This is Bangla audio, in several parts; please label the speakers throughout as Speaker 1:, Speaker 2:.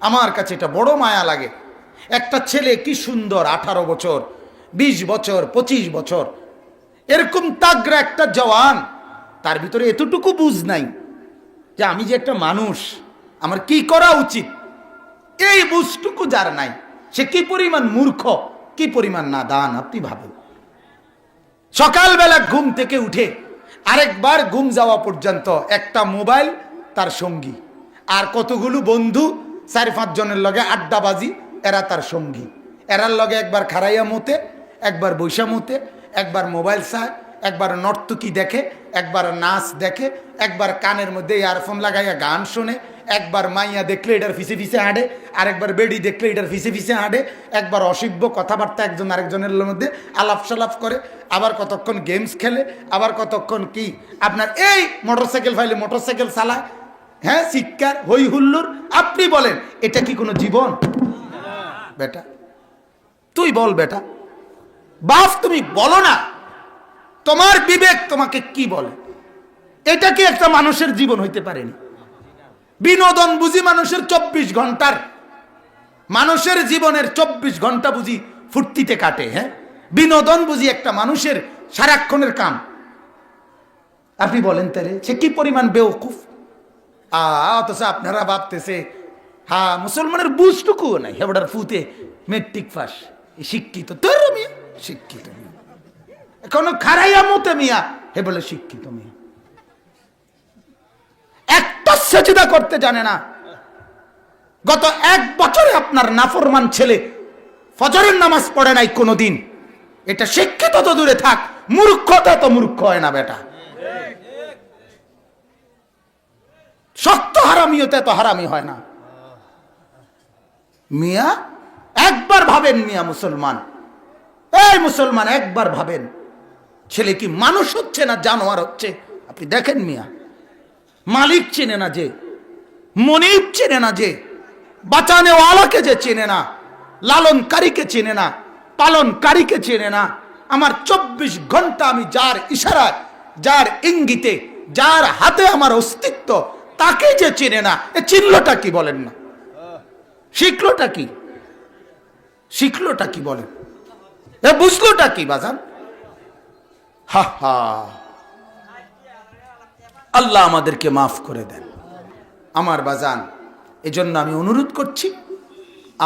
Speaker 1: আমার কাছে এটা বড় মায়া লাগে। একটা ছেলে কি সুন্দর, আঠারো বছর ২০ বছর ২৫ বছর। এরকম তাগরা একটা জওয়ান, তার ভিতরে এতটুকু বুঝ নাই যে আমি যে একটা মানুষ, আমার কি করা উচিত? এই বুঝটুকু যার নাই, সে কি পরিমাণ মূর্খ, কি পরিমাণ নাদান, আপনি ভাবেন। সকালবেলা ঘুম থেকে উঠে আরেকবার ঘুম যাওয়া পর্যন্ত একটা মোবাইল, তার সঙ্গী। আর কতগুলো বন্ধু চার পাঁচ জনের লগে আড্ডাবাজি এরা তার সঙ্গী। এরার লগে একবার খারাইয়া মতে, একবার বৈশা মতে, একবার মোবাইল চায়, একবার নর্তকি দেখে, একবার নাচ দেখে, একবার কানের মধ্যে ইয়ারফোন লাগাইয়া গান শোনে, একবার মাইয়া দেখলে এটার ফিসে ফিসে হাঁটে, আরেকবার বেডি দেখলে এটার ফিসে ফিসে হাঁটে, একবার অসভ্য কথাবার্তা একজন আরেকজনের মধ্যে আলাপ সালাপ করে, আবার কতক্ষণ গেমস খেলে, আবার কতক্ষণ কি, আপনার এই মোটরসাইকেল ফাইলে মোটরসাইকেল চালায় হ্যাঁ শিক্ষার হই হুল্লোর আপনি বলেন, এটা কি কোনো জীবন? বেটা, তুই বল বেটা। বাপ তুমি বলো না। তোমার বিবেক তোমাকে কি বলে? এটা কি একটা মানুষের জীবন হইতে পারেনি? বিনোদন বুঝি মানুষের চব্বিশ ঘণ্টার। মানুষের জীবনের চব্বিশ ঘণ্টা বুঝি ফুর্তিতে কাটে হ্যাঁ? বিনোদন বুঝি একটা মানুষের সারাক্ষণের কাম। আপনি বলেন তাহলে, সে কি পরিমাণ বেওকুফ? অথচ আপনারা ভাবতেছে হ্যাঁ মুসলমানের বুঝটুকুও নাই, হেবড়ার ফুতে মেট্রিক পাস। শিক্ষিত, তোর মিয়া? শিক্ষিত এখনও খারাইয়া মতে মিয়া, হে বলে শিক্ষিত মিয়া। একটা সেচিদা করতে জানে না। গত এক বছরে আপনার নাফরমান ছেলে ফজরের নামাজ পড়ে নাই কোনোদিন। এটা শিক্ষিত তো দূরে থাক, মূর্খতা তো মূর্খ হয় না বেটা। শক্ত হারামিওতে তো হারামি হয় না। মিয়া, একবার ভাবেন মিয়া মুসলমান। এই মুসলমান, একবার ভাবেন। ছেলে কি মানুষ হচ্ছে না জানোয়ার হচ্ছে? আপনি দেখেন মিয়া। মালিক চেনে না যে, মনিব চেনে না যে, বাঁচানেওয়ালাকে যে চেনে না, লালনকারীকে চেনে না, পালনকারীকে চেনে না, আমার চব্বিশ ঘণ্টা আমি যার ইশারায়, যার ইঙ্গিতে, যার হাতে আমার অস্তিত্ব তাকে যে চেনে না, এ চিনলটা কি বলেন না? শিখলোটা কি? শিখলোটা কি বলেন? এ বুঝলোটা কি বাজান? হা হা। আল্লাহ আমাদেরকে মাফ করে দেন। আমার বাজান, এজন্য আমি অনুরোধ করছি,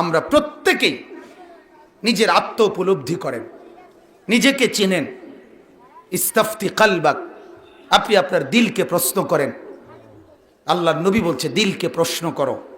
Speaker 1: আমরা প্রত্যেকেই নিজের আত্ম উপলব্ধি করেন, নিজেকে চেনেন। ইস্তাফতি কালবাক, আপনি আপনার দিলকে প্রশ্ন করেন আল্লাহ নবী বলছে দিলকে প্রশ্ন করো।